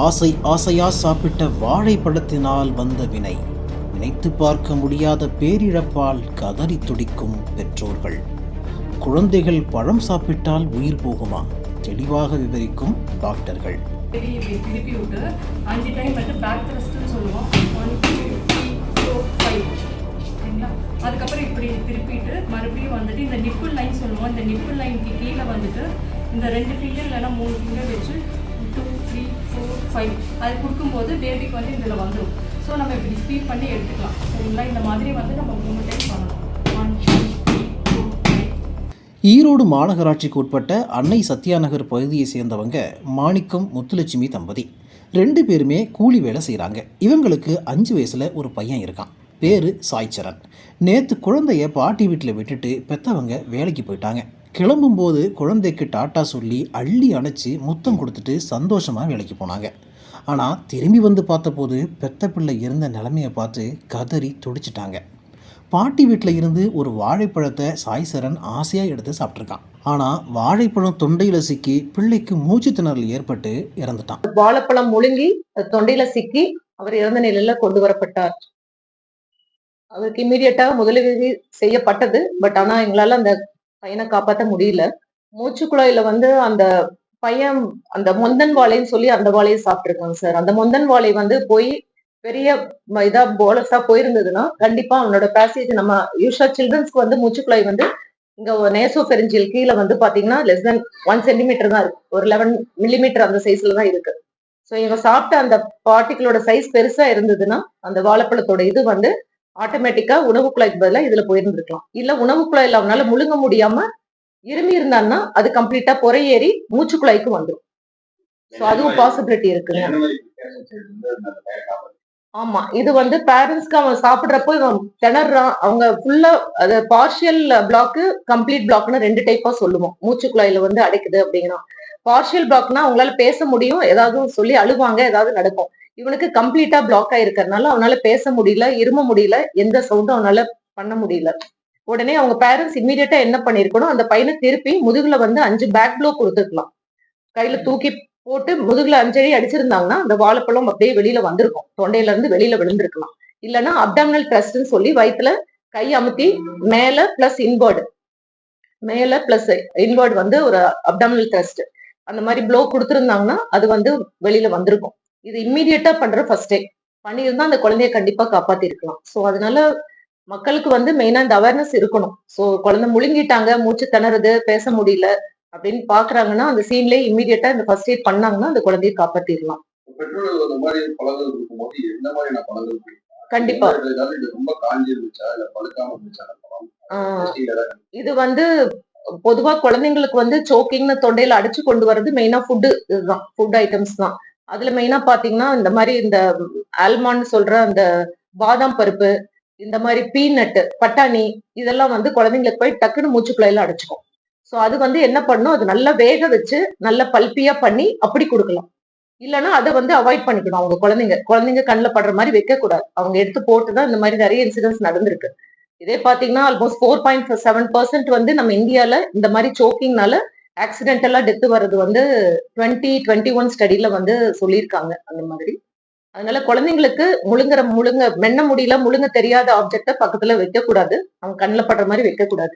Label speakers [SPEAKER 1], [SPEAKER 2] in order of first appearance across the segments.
[SPEAKER 1] ஆசை ஆசையா சாப்பிட்ட வாழைப்பழத்தினால் வந்த வினை. நினைத்து பார்க்க முடியாத பேரிழப்பால் கதறி துடிக்கும் பெற்றோர்கள். குழந்தைகள் பழம் சாப்பிட்டால் உயிர் போகுமா? தெளிவாக விவரிக்கும் டாக்டர்கள்.
[SPEAKER 2] அதுக்கப்புறம் இப்படி திருப்பிட்டு மறுபடியும் வந்துட்டு இந்த நிப்பிள் லைன் சொல்லுவோம். இந்த நிப்பிள் லைனுக்கு கீழே வந்துட்டு இந்த ரெண்டு ஃபிங்கர் இல்லைன்னா மூணு ஃபிங்கர் வச்சு டூ த்ரீ ஃபோர் ஃபைவ் அது கொடுக்கும்போது பேபிக்கு வந்து இதில் வந்துடும் ஸோ நம்ம இப்படி ஸ்பீட் பண்ணி எடுத்துக்கலாம். சரிங்களா? இந்த மாதிரி வந்து நம்ம மூணு டைம் பண்ணலாம். ஒன் டூ
[SPEAKER 1] ஈரோடு மாநகராட்சிக்கு உட்பட்ட அன்னை சத்யாநகர் பகுதியை சேர்ந்தவங்க மாணிக்கம் முத்துலட்சுமி தம்பதி. ரெண்டு பேருமே கூலி வேலை செய்கிறாங்க இவங்களுக்கு அஞ்சு வயசில் ஒரு பையன் இருக்கான். பேர் சாய்ச்சரன் நேற்று குழந்தைய பாட்டி வீட்டில் விட்டுட்டு பெற்றவங்க வேலைக்கு போயிட்டாங்க. கிளம்பும்போது குழந்தைக்கு டாட்டா சொல்லி அள்ளி அணைச்சி முத்தம் கொடுத்துட்டு சந்தோஷமாக வேலைக்கு போனாங்க. ஆனால் திரும்பி வந்து பார்த்தபோது பெத்த பிள்ளை இருந்த நிலைமையை பார்த்து கதறி துடிச்சிட்டாங்க. பாட்டி வீட்டில் இருந்து ஒரு வாழைப்பழத்தை சாய்சரன் ஆசையாக எடுத்து சாப்பிட்ருக்கான் ஆனால் வாழைப்பழம் தொண்டையில் சிக்கி பிள்ளைக்கு மூச்சு திணறல் ஏற்பட்டு இறந்துட்டான்.
[SPEAKER 3] வாழைப்பழம் முழுங்கி தொண்டையில் சிக்கி அவர் இறந்த நிலையில கொண்டு வரப்பட்டார். அவருக்கு இம்மீடியட்டாக முதலுதவி செய்யப்பட்டது. பட் ஆனா எங்களால அந்த பையனை காப்பாற்ற முடியல. மூச்சு குழாயில வந்து அந்த பையன் அந்த மொந்தன் வாழைன்னு சொல்லி அந்த வாழையை சாப்பிட்டுருக்காங்க சார். அந்த மொந்தன் வாழை வந்து போய் பெரிய இதா போலஸா போயிருந்ததுன்னா கண்டிப்பா அவனோட பேசேஜ் நம்ம யூஷா சில்ட்ரன்ஸ்க்கு வந்து மூச்சுக்குழாய் வந்து இங்க நேசோ பெருஞ்சில் கீழே வந்து பாத்தீங்கன்னா லெஸ் தென் ஒன் சென்டிமீட்டர் தான் இருக்கு. ஒரு லெவன் மில்லிமீட்டர் அந்த சைஸ்ல தான் இருக்கு. ஸோ இவங்க சாப்பிட்ட அந்த பார்ட்டிகளோட சைஸ் பெருசா இருந்ததுன்னா அந்த வாழைப்பழத்தோட இது வந்து ஆட்டோமேட்டிக்கா உணவு குழாய்க்கு பதிலாக இதுல போயிருந்திருக்கலாம். இல்ல உணவு குழாயில அவனால முழுங்க முடியாம இருமி இருந்தான்னா அது கம்ப்ளீட்டா பொறையேறி மூச்சு குழாய்க்கு வந்துடும் ஸோ அதுவும் பாசிபிலிட்டி இருக்குங்க. ஆமா இது வந்து பேரண்ட்ஸ்க்கு அவன் சாப்பிடுறப்போ இவன் திணறான். அவங்க ஃபுல்லா அது பார்ஷியல் பிளாக்கு கம்ப்ளீட் பிளாக்னு ரெண்டு டைப்பா சொல்லுவோம். மூச்சு குழாயில வந்து அடைக்குது அப்படிங்கன்னா பார்ஷியல் பிளாக்னா அவங்களால பேச முடியும். ஏதாவது சொல்லி அழுவாங்க ஏதாவது நடக்கும். இவனுக்கு கம்ப்ளீட்டா பிளாக் ஆயிருக்கறனால அவனால பேச முடியல இரும முடியல எந்த சவுண்டும் அவனால பண்ண முடியல. உடனே அவங்க பேரண்ட்ஸ் இம்மீடியட்டா என்ன பண்ணிருக்கணும் அந்த பையனை திருப்பி முதுகுல வந்து அஞ்சு பேக் ப்ளோ கொடுத்துருக்கலாம். கையில தூக்கி போட்டு முதுகுல அஞ்சடி அடிச்சிருந்தாங்கன்னா அந்த வாழைப்பழம் அப்படியே வெளியில வந்திருக்கும். தொண்டையில இருந்து வெளியில விழுந்திருக்கலாம். இல்லைன்னா அப்டாமினல் ட்ரஸ்ட்னு சொல்லி வயித்துல கை அமுத்தி மேல பிளஸ் இன்வர்டு மேல பிளஸ் இன்வர்டு வந்து ஒரு அப்டாமினல் ட்ரஸ்ட் அந்த மாதிரி ப்ளோ கொடுத்துருந்தாங்கன்னா அது வந்து வெளியில வந்திருக்கும். இது இம்மீடியட்டா பண்ற ஃபர்ஸ்ட் பண்ணியிருந்தா அந்த குழந்தைய கண்டிப்பா காப்பாத்திருக்கலாம். ஸோ அதனால மக்களுக்கு வந்து மெயினா இந்த அவேர்னஸ் இருக்கணும். ஸோ குழந்தை முழுங்கிட்டாங்க மூச்சு திணறுது பேச முடியல அப்படின்னு பாக்குறாங்கன்னா அந்த சீன்லயே இம்மீடியட்டா இந்த ஃபர்ஸ்ட் எய்ட் பண்ணாங்கன்னா அந்த குழந்தைய காப்பாத்திடலாம்? கண்டிப்பா.
[SPEAKER 4] இது
[SPEAKER 3] வந்து பொதுவா குழந்தைங்களுக்கு வந்து சோக்கிங்னு தொண்டையில அடிச்சு கொண்டு வர்றது மெயினா ஃபுட்டு இதுதான். ஃபுட் ஐட்டம்ஸ் தான். அதுல மெயினா பாத்தீங்கன்னா இந்த மாதிரி இந்த ஆல்மான்னு சொல்ற அந்த பாதாம் பருப்பு இந்த மாதிரி பீநட்டு பட்டாணி இதெல்லாம் வந்து குழந்தைங்களுக்கு போய் டக்குன்னு மூச்சுக்குள்ளையில அடைச்சுக்கும். ஸோ அது வந்து என்ன பண்ணும்? அது நல்லா வேக வச்சு நல்லா பல்பியா பண்ணி அப்படி கொடுக்கலாம். இல்லைன்னா அதை வந்து அவாய்ட் பண்ணிக்கணும் அவங்க குழந்தைங்க. குழந்தைங்க கண்ணில் படுற மாதிரி வைக்க கூடாது அவங்க எடுத்து போட்டு தான் இந்த மாதிரி நிறைய இன்சிடென்ட்ஸ் நடந்திருக்கு. இதே பாத்தீங்கன்னா almost four point seven percent வந்து நம்ம இந்தியால இந்த மாதிரி சோக்கிங்னால ஆக்சிடென்டலா டெத்து வர்றது வந்து டுவெண்ட்டி டுவெண்ட்டி ஒன் ஸ்டடியில வந்து சொல்லியிருக்காங்க அந்த மாதிரி. அதனால குழந்தைங்களுக்கு முழுங்குற முழுங்க மென்ன முடியல முழுங்க தெரியாத ஆப்ஜெக்ட பக்கத்துல வைக்கக்கூடாது. அவங்க கண்ணில் படுற மாதிரி வைக்கக்கூடாது.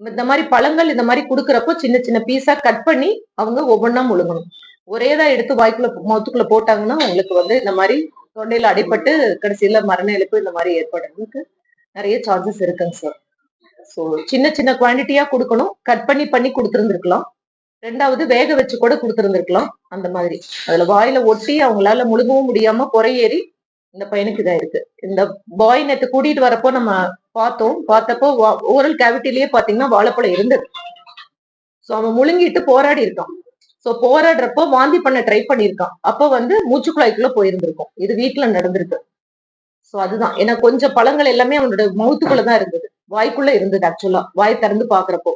[SPEAKER 3] இந்த மாதிரி பழங்கள் இந்த மாதிரி கொடுக்குறப்போ சின்ன சின்ன பீஸா கட் பண்ணி அவங்க ஒவ்வொன்றா முழுங்கணும். ஒரேதா எடுத்து வாய்க்குள்ள மௌத்துக்குள்ள போட்டாங்கன்னா உங்களுக்கு வந்து இந்த மாதிரி தொண்டையில அடிபட்டு கடைசியில மரண இழப்பு இந்த மாதிரி ஏற்படுறதுக்கு நிறைய சான்சஸ் இருக்குங்க சார் ஸோ சின்ன சின்ன குவான்டிட்டியா கொடுக்கணும். கட் பண்ணி பண்ணி கொடுத்துருந்துருக்கலாம். ரெண்டாவது வேக வச்சு கூட கொடுத்துருந்துருக்கலாம். அந்த மாதிரி. அதுல வாயில ஒட்டி அவங்களால முழுகவும் முடியாம குறையேறி இந்த பையனுக்கு இதாக இருக்கு. இந்த பாய் நேத்து கூட்டிட்டு வரப்போ நம்ம பார்த்தோம். பார்த்தப்போ ஓரல் கேவிட்டிலேயே பாத்தீங்கன்னா வாழைப்பழம் இருந்தது. ஸோ அவன் முழுங்கிட்டு போராடி இருக்கான். ஸோ போராடுறப்போ வாந்தி பண்ண ட்ரை பண்ணியிருக்கான். அப்போ வந்து மூச்சுக்குழாய்க்குள்ள போயிருந்திருக்கும். இது வீட்டுல நடந்திருக்கு. ஸோ அதுதான். ஏன்னா கொஞ்சம் பழங்கள் எல்லாமே அவனோட மவுத்துக்குள்ள தான் இருந்தது. வாய்க்குள்ள இருந்தது ஆக்சுவலா வாய் திறந்து பாக்குறப்போ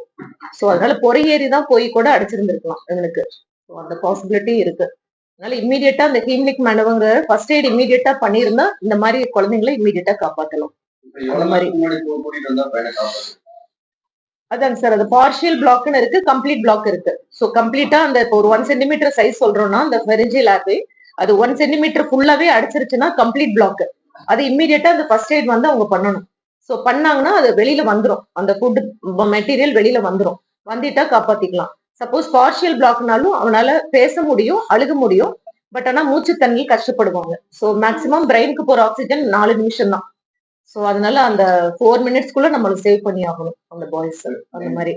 [SPEAKER 3] ஸோ அதனால பொறையேறி தான் போய் கூட அடிச்சிருந்திருக்கலாம் இவனுக்கு அந்த பாசிபிலிட்டி இருக்கு. அதனால இம்மீடியட்டா அந்த ஹீம்லிக் மனவங்க ஃபர்ஸ்ட் எய்ட் இம்மீடியட்டா பண்ணியிருந்தா இந்த மாதிரி குழந்தைங்களை இம்மீடியட்டா காப்பாத்தலாம்.
[SPEAKER 4] எவ்வளவு
[SPEAKER 3] மாதிரி. அதாங்க சார் அது பார்ஷியல் பிளாக்னு இருக்கு கம்ப்ளீட் பிளாக் இருக்கு. ஸோ கம்ப்ளீட்டா அந்த இப்போ ஒரு ஒன் சென்டிமீட்டர் சைஸ் சொல்றோம்னா அந்த ஃபெரிஞ்சியல் ஆர்வே அது ஒன் சென்டிமீட்டர் ஃபுல்லாவே அடிச்சிருச்சுன்னா கம்ப்ளீட் பிளாக் அது இம்மீடியட்டா அந்த ஃபர்ஸ்ட் எய்ட் வந்து அவங்க பண்ணணும். ஸோ பண்ணாங்கன்னா அது வெளியில வந்துரும். அந்த ஃபுட் மெட்டீரியல் வெளியில வந்துரும். வந்துட்டா காப்பாத்திக்கலாம். சப்போஸ் பார்ஷியல் பிளாக்னாலும் அவனால பேச முடியும் அழுக முடியும். பட் ஆனா மூச்சு தண்ணியில் கஷ்டப்படுவாங்க. ஸோ மேக்சிமம் பிரெயினுக்கு போற ஆக்சிஜன் நாலு நிமிஷம் தான். ஸோ அதனால அந்த ஃபோர் மினிட்ஸ்க்குள்ள நம்மளுக்கு சேவ் பண்ணி ஆகணும். அந்த பாய்ஸ் அந்த மாதிரி.